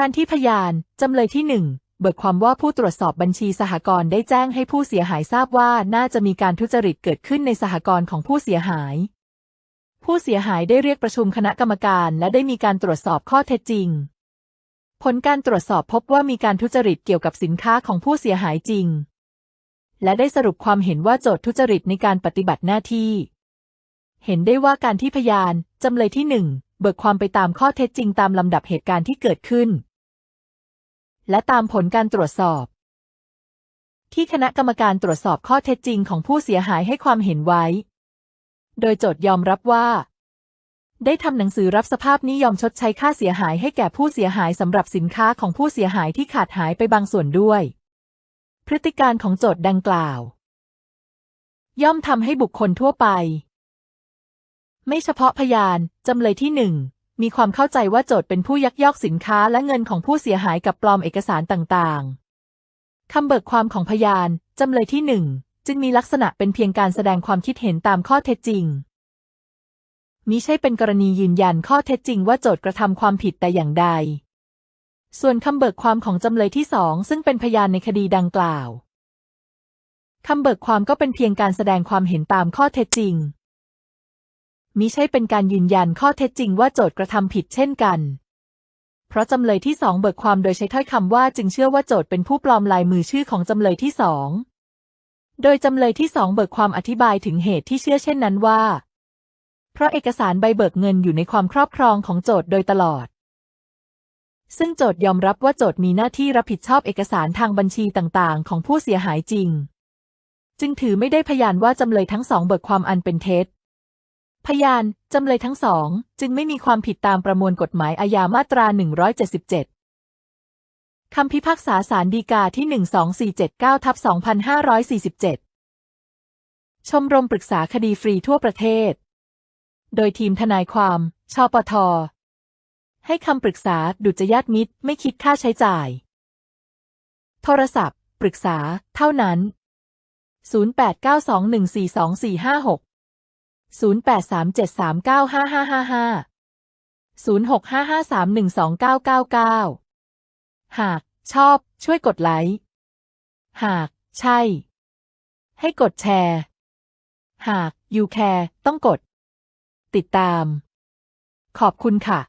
การที่พยาน จำเลยที่หนึ่งเบิกความว่าผู้ตรวจสอบบัญชีสหกรณ์ได้แจ้งให้ผู้เสียหายทราบว่าน่าจะมีการทุจริตเกิดขึ้นในสหกรณ์ของผู้เสียหาย ผู้เสียหายได้เรียกประชุมคณะกรรมการและได้มีการตรวจสอบข้อเท็จจริง ผลการตรวจสอบพบว่ามีการทุจริตเกี่ยวกับสินค้าของผู้เสียหายจริง และได้สรุปความเห็นว่าโจทย์ทุจริตในการปฏิบัติหน้าที่ เห็นได้ว่าการที่พยาน จำเลยที่หนึ่ง เบิกความไปตามข้อเท็จจริงตามลำดับเหตุการณ์ที่เกิดขึ้น และตามผลการตรวจสอบ ที่คณะกรรมการตรวจสอบข้อเท็จจริงของผู้เสียหายให้ความเห็นไว้ โดยโจทยอมรับว่า ได้ทำหนังสือรับสภาพนิยอมชดใช้ค่าเสียหายให้แก่ผู้เสียหายสำหรับสินค้าของผู้เสียหายที่ขาดหายไปบางส่วนด้วย พฤติการของโจทย์ดังกล่าว ย่อมทำให้บุคคลทั่วไป ไม่เฉพาะพยาน จำเลยที่หนึ่งมีความเข้าใจว่าโจทย์เป็นผู้ยักยอกสินค้าและเงินของผู้เสียหายกับปลอมเอกสารต่างๆ คำเบิกความของพยาน จำเลยที่หนึ่งจึงมีลักษณะเป็นเพียงการแสดงความคิดเห็นตามข้อเท็จจริงมิใช่เป็นกรณียืนยันข้อเท็จจริงว่าโจทย์กระทำความผิดแต่อย่างใด ส่วนคำเบิกความของจำเลยที่สองซึ่งเป็นพยานในคดีดังกล่าว คำเบิกความก็เป็นเพียงการแสดงความเห็นตามข้อเท็จจริง มิใช่เป็นการยืนยันข้อเท็จจริงว่าโจทกระทำผิดเช่นกัน เพราะจำเลยที่สองเบิกความโดยใช้ถ้อยคำว่าจึงเชื่อว่าโจทเป็นผู้ปลอมลายมือชื่อของจำเลยที่สอง โดยจำเลยที่สองเบิกความอธิบายถึงเหตุที่เชื่อเช่นนั้นว่า เพราะเอกสารใบเบิกเงินอยู่ในความครอบครองของโจทโดยตลอด ซึ่งโจทยอมรับว่าโจทมีหน้าที่รับผิดชอบเอกสารทางบัญชีต่างๆ ของผู้เสียหายจริง จึงถือไม่ได้พยานว่าจำเลยทั้งสองเบิกความอันเป็นเท็จ พยานจำเลยทั้งสอง จึงไม่มีความผิดตามประมวลกฎหมายอาญามาตรา 177 คำพิพากษาศาลฎีกาที่ 12479ทับ2547 ชมรมปรึกษาคดีฟรีทั่วประเทศ โดยทีมทนายความ ชปท ให้คำปรึกษาดุจญาติมิตร ไม่คิดค่าใช้จ่าย โทรศัพท์ ปรึกษา เท่านั้น 0892142456 0837395555 0655312999 หาก ชอบ ช่วยกดไลค์ หาก ใช่ ให้กดแชร์ หาก you care ต้องกด ติดตาม ขอบคุณค่ะ